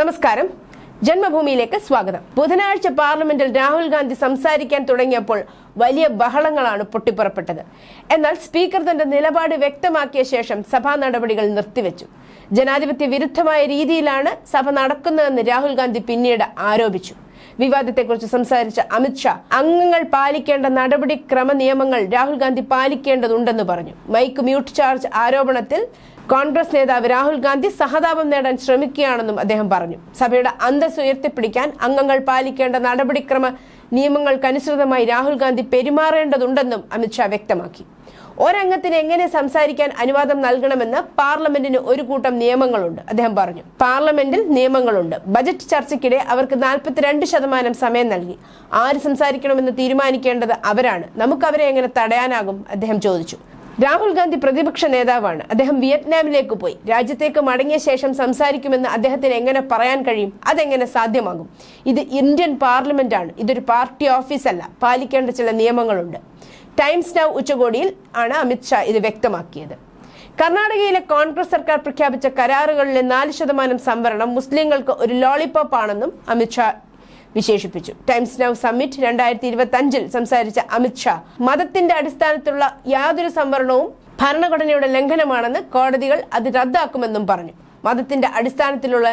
നമസ്കാരം. ജന്മഭൂമിയിലേക്ക് സ്വാഗതം. ബുധനാഴ്ച പാർലമെന്റിൽ രാഹുൽ ഗാന്ധി സംസാരിക്കാൻ തുടങ്ങിയപ്പോൾ വലിയ ബഹളങ്ങളാണ് പൊട്ടിപ്പുറപ്പെട്ടത്. എന്നാൽ സ്പീക്കർ തന്റെ നിലപാട് വ്യക്തമാക്കിയ ശേഷം സഭാ നടപടികൾ നിർത്തിവെച്ചു. ജനാധിപത്യ വിരുദ്ധമായ രീതിയിലാണ് സഭ നടക്കുന്നതെന്ന് രാഹുൽ ഗാന്ധി പിന്നീട് ആരോപിച്ചു. വിവാദത്തെക്കുറിച്ച് സംസാരിച്ച അമിത്ഷാ അംഗങ്ങൾ പാലിക്കേണ്ട നടപടിക്രമ നിയമങ്ങൾ രാഹുൽ ഗാന്ധി പാലിക്കേണ്ടതുണ്ടെന്ന് പറഞ്ഞു. മൈക്ക് മ്യൂട്ട് ചാർജ് ആരോപണത്തിൽ കോൺഗ്രസ് നേതാവ് രാഹുൽ ഗാന്ധി സഹതാപം നേടാൻ ശ്രമിക്കുകയാണെന്നും അദ്ദേഹം പറഞ്ഞു. സഭയുടെ അന്തസ് ഉയർത്തിപ്പിടിക്കാൻ അംഗങ്ങൾ പാലിക്കേണ്ട നടപടിക്രമ നിയമങ്ങൾക്കനുസൃതമായി രാഹുൽ ഗാന്ധി പെരുമാറേണ്ടതുണ്ടെന്നും അമിത്ഷാ വ്യക്തമാക്കി. ഒരംഗത്തിന് എങ്ങനെ സംസാരിക്കാൻ അനുവാദം നൽകണമെന്ന് പാർലമെന്റിന് ഒരു കൂട്ടം നിയമങ്ങളുണ്ട്. അദ്ദേഹം പറഞ്ഞു പാർലമെന്റിൽ നിയമങ്ങളുണ്ട്. ബജറ്റ് ചർച്ചയ്ക്കിടെ അവർക്ക് നാൽപ്പത്തിരണ്ട് ശതമാനം സമയം നൽകി. ആര് സംസാരിക്കണമെന്ന് തീരുമാനിക്കേണ്ടത് അവരാണ്. നമുക്ക് അവരെ എങ്ങനെ തടയാനാകും? അദ്ദേഹം ചോദിച്ചു. രാഹുൽ ഗാന്ധി പ്രതിപക്ഷ നേതാവാണ്. അദ്ദേഹം വിയറ്റ്നാമിലേക്ക് പോയി. രാജ്യത്തേക്ക് മടങ്ങിയ ശേഷം സംസാരിക്കുമെന്ന് അദ്ദേഹത്തിന് എങ്ങനെ പറയാൻ കഴിയും? അതെങ്ങനെ സാധ്യമാകും? ഇത് ഇന്ത്യൻ പാർലമെന്റ് ആണ് ഇതൊരു പാർട്ടി ഓഫീസല്ല. പാലിക്കേണ്ട ചില നിയമങ്ങളുണ്ട്. ടൈംസ് നൗ ഉച്ചകോടിയിൽ ആണ് അമിത്ഷാ ഇത് വ്യക്തമാക്കിയത്. കർണാടകയിലെ കോൺഗ്രസ് സർക്കാർ പ്രഖ്യാപിച്ച കരാറുകളിലെ നാല് ശതമാനം സംവരണം മുസ്ലിങ്ങൾക്ക് ഒരു ലോളിപോപ്പ് ആണെന്നും അമിത്ഷാ വിശേഷിപ്പിച്ചു. ടൈംസ് നൗ സമ്മിറ്റ് രണ്ടായിരത്തി ഇരുപത്തി അഞ്ചിൽ സംസാരിച്ച അമിത്ഷാ മതത്തിന്റെ അടിസ്ഥാനത്തിലുള്ള യാതൊരു സംവരണവും ഭരണഘടനയുടെ ലംഘനമാണെന്ന് കോടതികൾ അത് റദ്ദാക്കുമെന്നും പറഞ്ഞു. മതത്തിന്റെ അടിസ്ഥാനത്തിലുള്ള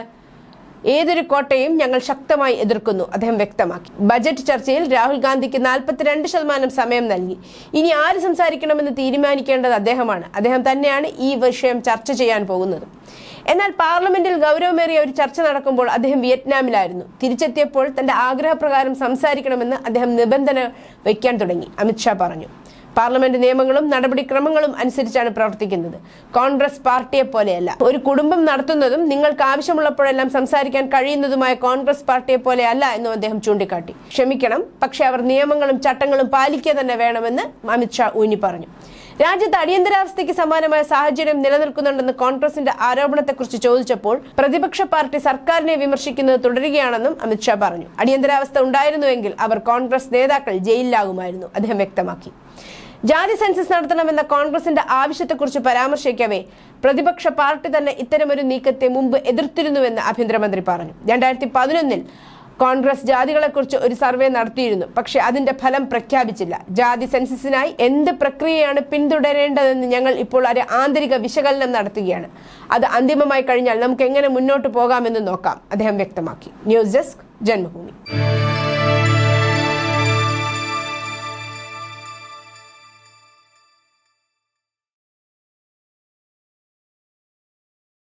ഏതൊരു കോട്ടയും ഞങ്ങൾ ശക്തമായി എതിർക്കുന്നു അദ്ദേഹം വ്യക്തമാക്കി. ബജറ്റ് ചർച്ചയിൽ രാഹുൽ ഗാന്ധിക്ക് നാൽപ്പത്തിരണ്ട് ശതമാനം സമയം നൽകി. ഇനി ആര് സംസാരിക്കണമെന്ന് തീരുമാനിക്കേണ്ടത് അദ്ദേഹമാണ്. അദ്ദേഹം തന്നെയാണ് ഈ വിഷയം ചർച്ച ചെയ്യാൻ പോകുന്നത്. എന്നാൽ പാർലമെന്റിൽ ഗൗരവമേറിയ ഒരു ചർച്ച നടക്കുമ്പോൾ അദ്ദേഹം വിയറ്റ്നാമിലായിരുന്നു. തിരിച്ചെത്തിയപ്പോൾ തന്റെ ആഗ്രഹപ്രകാരം സംസാരിക്കണമെന്ന് അദ്ദേഹം നിബന്ധന വയ്ക്കാൻ തുടങ്ങി. അമിത്ഷാ പറഞ്ഞു. പാർലമെന്റ് നിയമങ്ങളും നടപടിക്രമങ്ങളും അനുസരിച്ചാണ് പ്രവർത്തിക്കുന്നത്. കോൺഗ്രസ് പാർട്ടിയെ പോലെയല്ല. ഒരു കുടുംബം നടത്തുന്നതും നിങ്ങൾക്ക് ആവശ്യമുള്ളപ്പോഴെല്ലാം സംസാരിക്കാൻ കഴിയുന്നതുമായ കോൺഗ്രസ് പാർട്ടിയെ പോലെയല്ല എന്നും അദ്ദേഹം ചൂണ്ടിക്കാട്ടി. ക്ഷമിക്കണം പക്ഷേ അവർ നിയമങ്ങളും ചട്ടങ്ങളും പാലിക്കുക തന്നെ വേണമെന്ന് അമിത്ഷാ ഊന്നി പറഞ്ഞു. രാജ്യത്ത് അടിയന്തരാവസ്ഥയ്ക്ക് സമാനമായ സാഹചര്യം നിലനിൽക്കുന്നുണ്ടെന്ന് കോൺഗ്രസിന്റെ ആരോപണത്തെക്കുറിച്ച് ചോദിച്ചപ്പോൾ പ്രതിപക്ഷ പാർട്ടി സർക്കാരിനെ വിമർശിക്കുന്നത് തുടരുകയാണെന്നും അമിത്ഷാ പറഞ്ഞു. അടിയന്തരാവസ്ഥ ഉണ്ടായിരുന്നുവെങ്കിൽ അവർ കോൺഗ്രസ് നേതാക്കൾ ജയിലിലാകുമായിരുന്നു അദ്ദേഹം വ്യക്തമാക്കി. ജാതി സെൻസസ് നടത്തണമെന്ന കോൺഗ്രസിന്റെ ആവശ്യത്തെക്കുറിച്ച് പരാമർശിക്കവേ പ്രതിപക്ഷ പാർട്ടി തന്നെ ഇത്തരമൊരു നീക്കത്തെ മുമ്പ് എതിർത്തിരുന്നുവെന്ന് ആഭ്യന്തരമന്ത്രി പറഞ്ഞു. രണ്ടായിരത്തി പതിനൊന്നിൽ കോൺഗ്രസ് ജാതികളെക്കുറിച്ച് ഒരു സർവേ നടത്തിയിരുന്നു. പക്ഷെ അതിന്റെ ഫലം പ്രഖ്യാപിച്ചില്ല. ജാതി സെൻസസിനായി എന്ത് പ്രക്രിയയാണ് പിന്തുടരേണ്ടതെന്ന് ഞങ്ങൾ ഇപ്പോൾ ഒരു ആന്തരിക വിശകലനം നടത്തുകയാണ്. അത് അന്തിമമായി കഴിഞ്ഞാൽ നമുക്ക് എങ്ങനെ മുന്നോട്ട് പോകാമെന്ന് നോക്കാം. അദ്ദേഹം വ്യക്തമാക്കി. News desk Janmabhumi.